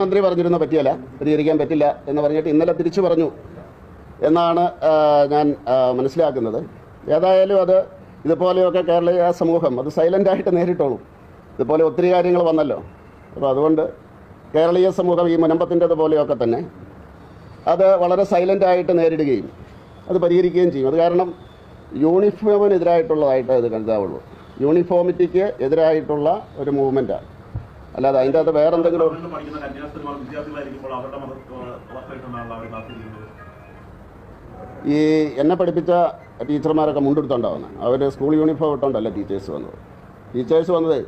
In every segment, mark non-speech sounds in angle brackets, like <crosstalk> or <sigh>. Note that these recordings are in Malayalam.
മന്ത്രി പറഞ്ഞിരുന്ന പറ്റിയല്ല പരിഹരിക്കാൻ പറ്റില്ല എന്ന് പറഞ്ഞിട്ട് ഇന്നലെ തിരിച്ചു പറഞ്ഞു എന്നാണ് ഞാൻ മനസ്സിലാക്കുന്നത്. ഏതായാലും അത് ഇതുപോലെയൊക്കെ കേരളീയ സമൂഹം അത് സൈലന്റായിട്ട് നേരിട്ടോളൂ. ഇതുപോലെ ഒത്തിരി കാര്യങ്ങൾ വന്നല്ലോ. അപ്പോൾ അതുകൊണ്ട് കേരളീയ സമൂഹം ഈ മുനമ്പത്തിന്റെത് പോലെയൊക്കെ തന്നെ അത് വളരെ സൈലന്റായിട്ട് നേരിടുകയും അത് പരിഹരിക്കുകയും ചെയ്യും. അത് കാരണം യൂണിഫോമിനെതിരായിട്ടുള്ളതായിട്ട് ഇത് കരുതാവുള്ളൂ. യൂണിഫോമിറ്റിക്ക് എതിരായിട്ടുള്ള ഒരു മൂവ്മെന്റാണ് അല്ലാതെ അതിന്റെ അകത്ത് വേറെ എന്തെങ്കിലും ഈ എന്നെ പഠിപ്പിച്ച ടീച്ചർമാരൊക്കെ മുണ്ടെടുത്തോണ്ടാവുന്നത് അവർ സ്കൂൾ യൂണിഫോം ഇട്ടോണ്ടല്ല ടീച്ചേഴ്സ് വന്നത്. ടീച്ചേഴ്സ് വന്നത്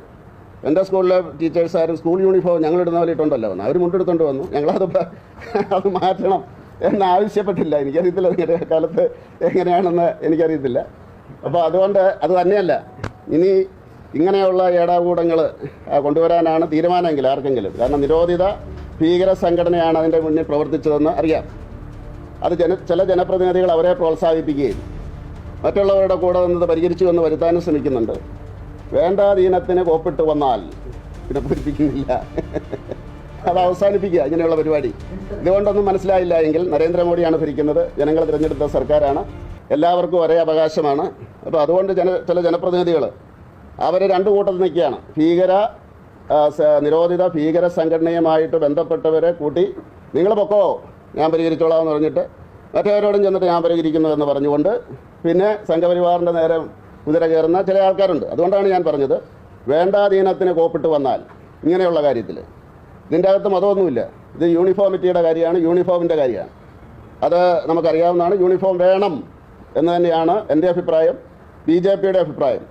എന്റെ സ്കൂളിലെ ടീച്ചേഴ്സ് ആരും സ്കൂൾ യൂണിഫോം ഞങ്ങൾ ഇടുന്ന പോലെ ഇട്ടോണ്ടല്ല വന്നത് അവർ മുണ്ടെടുത്തോണ്ട് വന്നു. ഞങ്ങളത് അത് മാറ്റണം എന്ന് ആവശ്യപ്പെട്ടില്ല. എനിക്കറിയത്തില്ല നിങ്ങളുടെ കാലത്ത് എങ്ങനെയാണെന്ന് എനിക്കറിയത്തില്ല. അപ്പോൾ അതുകൊണ്ട് അത് തന്നെയല്ല. ഇനി ഇങ്ങനെയുള്ള ഏടാകൂടങ്ങൾ കൊണ്ടുവരാനാണ് തീരുമാനമെങ്കിൽ ആർക്കെങ്കിലും. കാരണം നിരോധിത ഭീകര സംഘടനയാണ് അതിന്റെ മുന്നിൽ പ്രവർത്തിച്ചതെന്ന് അറിയാം. അത് ജന ചില ജനപ്രതിനിധികൾ അവരെ പ്രോത്സാഹിപ്പിക്കുകയും മറ്റുള്ളവരുടെ കൂടെ നിന്നത് പരിഹരിച്ചു എന്ന് വരുത്താനും ശ്രമിക്കുന്നുണ്ട്. വേണ്ടാധീനത്തിന് കോപ്പിട്ട് വന്നാൽ പിന്നെ പൂരിപ്പിക്കുന്നില്ല <laughs> അത് അവസാനിപ്പിക്കുക ഇങ്ങനെയുള്ള പരിപാടി. ഇതുകൊണ്ടൊന്നും മനസ്സിലായില്ല എങ്കിൽ നരേന്ദ്രമോദിയാണ് ഭരിക്കുന്നത് ജനങ്ങൾ തിരഞ്ഞെടുത്ത സർക്കാരാണ്. എല്ലാവർക്കും ഒരേ അവകാശമാണ്. അപ്പോൾ അതുകൊണ്ട് ജന ചില ജനപ്രതിനിധികൾ അവർ രണ്ടു കൂട്ടത്തിൽ നിൽക്കുകയാണ്. ഭീകര നിരോധിത ഭീകര സംഘടനയുമായിട്ട് ബന്ധപ്പെട്ടവരെ കൂട്ടി നിങ്ങൾ പൊക്കോ ഞാൻ പരിഹരിച്ചോളാം എന്ന് പറഞ്ഞിട്ട് മറ്റവരോടും ചെന്നിട്ട് ഞാൻ പരിഹരിക്കുന്നു എന്ന് പറഞ്ഞുകൊണ്ട് പിന്നെ സംഘപരിവാറിന്റെ നേരെ കുതിര കയറുന്ന ചില ആൾക്കാരുണ്ട്. അതുകൊണ്ടാണ് ഞാൻ പറഞ്ഞത് വേണ്ടാധീനത്തിന് കോപ്പിട്ട് വന്നാൽ ഇങ്ങനെയുള്ള കാര്യത്തിൽ ഇതിന്റെ അകത്ത് മതമൊന്നുമില്ല. ഇത് യൂണിഫോമിറ്റിയുടെ കാര്യമാണ് യൂണിഫോമിന്റെ കാര്യമാണ്. അത് നമുക്കറിയാവുന്നതാണ് യൂണിഫോം വേണം എന്ന് തന്നെയാണ് എന്റെ അഭിപ്രായം ബി ജെ പിയുടെ അഭിപ്രായം.